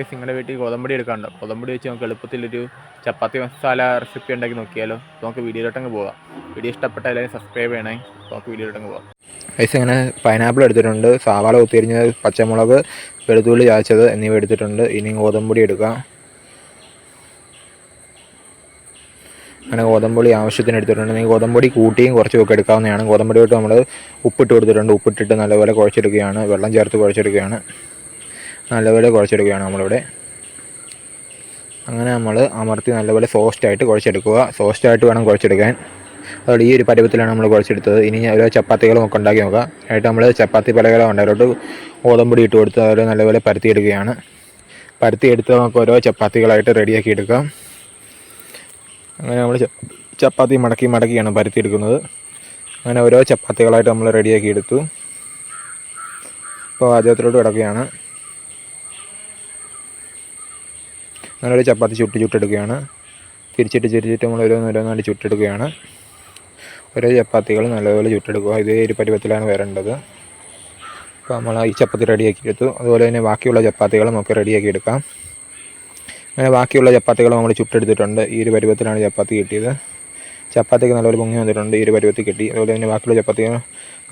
നിങ്ങളുടെ വീട്ടിൽ ഗോതമ്പടി എടുക്കാണ്ട്. ഗോതമ്പടി വെച്ച് നമുക്ക് എളുപ്പത്തിലൊരു ചപ്പാത്തി മസാല റെസിപ്പി ഉണ്ടാക്കി നോക്കിയാലോ? നമുക്ക് വീഡിയോയിലോട്ടങ്ങ് പോകാം വീഡിയോ ഇഷ്ടപ്പെട്ട എല്ലാവരും സബ്സ്ക്രൈബ് ചെയ്യണേ. നമുക്ക് വീഡിയോയിലോട്ടങ്ങ് പോകാം ഐസ് ഇങ്ങനെ പൈനാപ്പിൾ എടുത്തിട്ടുണ്ട്. സവാള കുത്തിരിഞ്ഞത് പച്ചമുളക് വെളുത്തുള്ളി ചാച്ചത് എന്നിവ എടുത്തിട്ടുണ്ട്. ഇനി ഗോതമ്പൊടി എടുക്കാം. അങ്ങനെ ഗോതമ്പൊടി ആവശ്യത്തിന് എടുത്തിട്ടുണ്ട്. നീ ഗോതമ്പൊടി കൂട്ടിയും കുറച്ചും ഒക്കെ എടുക്കാവുന്നതാണ്. ഗോതമ്പൊടി തൊട്ട് നമ്മൾ ഉപ്പിട്ട് കൊടുത്തിട്ടുണ്ട്. ഉപ്പിട്ടിട്ട് നല്ലപോലെ കുഴച്ചെടുക്കുകയാണ്. വെള്ളം ചേർത്ത് കുഴച്ചെടുക്കുകയാണ്. നല്ലപോലെ കുഴച്ചെടുക്കുകയാണ് നമ്മളിവിടെ. അങ്ങനെ നമ്മൾ അമർത്തി നല്ലപോലെ സോഫ്റ്റായിട്ട് കുഴച്ചെടുക്കുക. സോഫ്റ്റായിട്ട് വേണം കുഴച്ചെടുക്കാൻ. അതുകൊണ്ട് ഈ ഒരു പരുവത്തിലാണ് നമ്മൾ കുഴച്ചെടുത്തത്. ഇനി ഓരോ ചപ്പാത്തികളും ഒക്കെ ഉണ്ടാക്കി നോക്കാം. ആയിട്ട് നമ്മൾ ചപ്പാത്തി പലകളും ഉണ്ട്. അതിലോട്ട് ഓതമ്പൊടി ഇട്ട് കൊടുത്ത് അവർ നല്ലപോലെ പരത്തി പരത്തിയെടുത്ത് നമുക്ക് ഓരോ ചപ്പാത്തികളായിട്ട് റെഡിയാക്കി എടുക്കാം. അങ്ങനെ നമ്മൾ ചപ്പാത്തി മടക്കി മടക്കിയാണ് പരത്തി എടുക്കുന്നത് അങ്ങനെ ഓരോ ചപ്പാത്തികളായിട്ട് നമ്മൾ റെഡിയാക്കി എടുത്തു. ഇപ്പോൾ വാചകത്തിലോട്ട് കിടക്കുകയാണ്. ഒരു ചപ്പാത്തി ചുട്ട് ചുട്ടെടുക്കുകയാണ്. തിരിച്ചിട്ട് ചിരിച്ചിട്ട് നമ്മൾ ഓരോന്ന് ഓരോന്നായിട്ട് ചുട്ടെടുക്കുകയാണ്. ഓരോ ചപ്പാത്തികൾ നല്ലപോലെ ചുട്ടെടുക്കുക. ഇതേ ഒരു പരുവത്തിലാണ് വരേണ്ടത്. അപ്പോൾ നമ്മൾ ഈ ചപ്പാത്തി റെഡിയാക്കി എടുത്തു. അതുപോലെ തന്നെ ബാക്കിയുള്ള ചപ്പാത്തികളും നമുക്ക് റെഡിയാക്കി എടുക്കാം. അങ്ങനെ ബാക്കിയുള്ള ചപ്പാത്തികൾ നമ്മൾ ചുട്ടെടുത്തിട്ടുണ്ട്. ഈ ഒരു പരുവത്തിലാണ് ചപ്പാത്തി കിട്ടിയത്. ചപ്പാത്തിക്ക് നല്ലൊരു പൊങ്ങി വന്നിട്ടുണ്ട്. ഈ ഒരു പരുവത്തിൽ കിട്ടി. അതുപോലെ തന്നെ ബാക്കിയുള്ള ചപ്പാത്തികൾ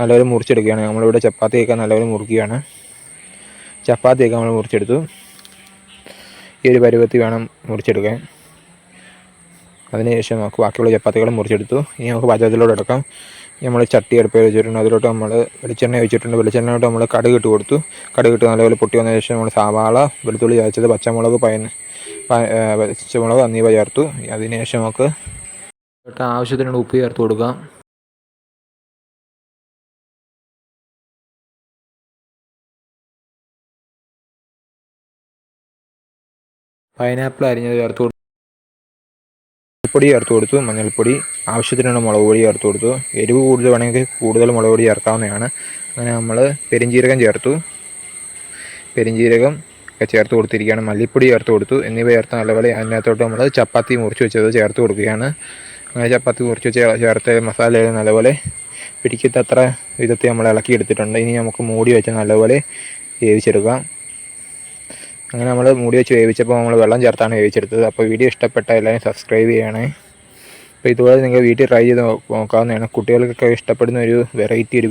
നല്ലപോലെ മുറിച്ചെടുക്കുകയാണ്. നമ്മളിവിടെ ചപ്പാത്തിയൊക്കെ നല്ലപോലെ മുറിക്കുകയാണ് ചപ്പാത്തിയൊക്കെ നമ്മൾ മുറിച്ചെടുത്തു. ഈ ഒരു പരുവത്തിൽ വേണം മുറിച്ചെടുക്കാൻ. അതിനുശേഷം നമുക്ക് ബാക്കിയുള്ള ചപ്പാത്തികൾ മുറിച്ചെടുത്തു. ഇനി നമുക്ക് പാചകത്തിലോട്ട് എടുക്കാം നമ്മൾ ചട്ടി അടുപ്പ് വെച്ചിട്ടുണ്ട്. അതിലോട്ട് നമ്മൾ വെളിച്ചെണ്ണ വെച്ചിട്ടുണ്ട്. വെളിച്ചെണ്ണയോട്ട് നമ്മൾ കടുക് ഇട്ട് കൊടുത്തു. കടുക് ഇട്ട് നല്ലപോലെ പൊട്ടി വന്ന ശേഷം നമ്മൾ സവാള വെളുത്തുള്ളി ചതച്ചത് പച്ചമുളക് പയൻ പച്ചമുളക് എന്നിവ ചേർത്തു. അതിനുശേഷം നമുക്ക് ആവശ്യത്തിനുള്ള ഉപ്പ് ചേർത്ത് കൊടുക്കാം. പൈനാപ്പിൾ അരിഞ്ഞത് ചേർത്ത് കൊടുത്തു. പൊടി ചേർത്ത് കൊടുത്തു. മഞ്ഞൾപ്പൊടി ആവശ്യത്തിനുള്ള മുളക് പൊടി ചേർത്ത് കൊടുത്തു. എരിവ് കൂടുതൽ വേണമെങ്കിൽ കൂടുതൽ മുളക് പൊടി ചേർക്കാവുന്നതാണ്. അങ്ങനെ നമ്മൾ പെരിഞ്ജീരകം ചേർത്തു. പെരിഞ്ജീരകം ഒക്കെ ചേർത്ത് കൊടുത്തിരിക്കുകയാണ്. മല്ലിപ്പൊടി ചേർത്ത് കൊടുത്തു. എന്നിവ ചേർത്ത് നല്ലപോലെ അതിനകത്തോട്ട് നമ്മൾ ചപ്പാത്തി മുറിച്ച് വെച്ചത് ചേർത്ത് കൊടുക്കുകയാണ്. അങ്ങനെ ചപ്പാത്തി മുറിച്ച് വെച്ച് ചേർത്ത് മസാല നല്ലപോലെ പിടിക്കത്തത്ര വിധത്തിൽ നമ്മൾ ഇളക്കി എടുത്തിട്ടുണ്ട്. ഇനി നമുക്ക് മൂടി വെച്ച് നല്ലപോലെ വേവിച്ചെടുക്കാം. അങ്ങനെ നമ്മൾ മൂടി വെച്ച് വേവിച്ചപ്പോൾ നമ്മൾ വെള്ളം ചേർത്താണ് വേവിച്ചെടുത്തത്. അപ്പോൾ വീഡിയോ ഇഷ്ടപ്പെട്ട എല്ലാവരും സബ്സ്ക്രൈബ് ചെയ്യണേ. അപ്പോൾ ഇതുപോലെ നിങ്ങൾ വീട്ടിൽ ട്രൈ ചെയ്ത് നോക്കാവുന്നതാണ്. കുട്ടികൾക്കൊക്കെ ഇഷ്ടപ്പെടുന്ന ഒരു വെറൈറ്റി ഒരു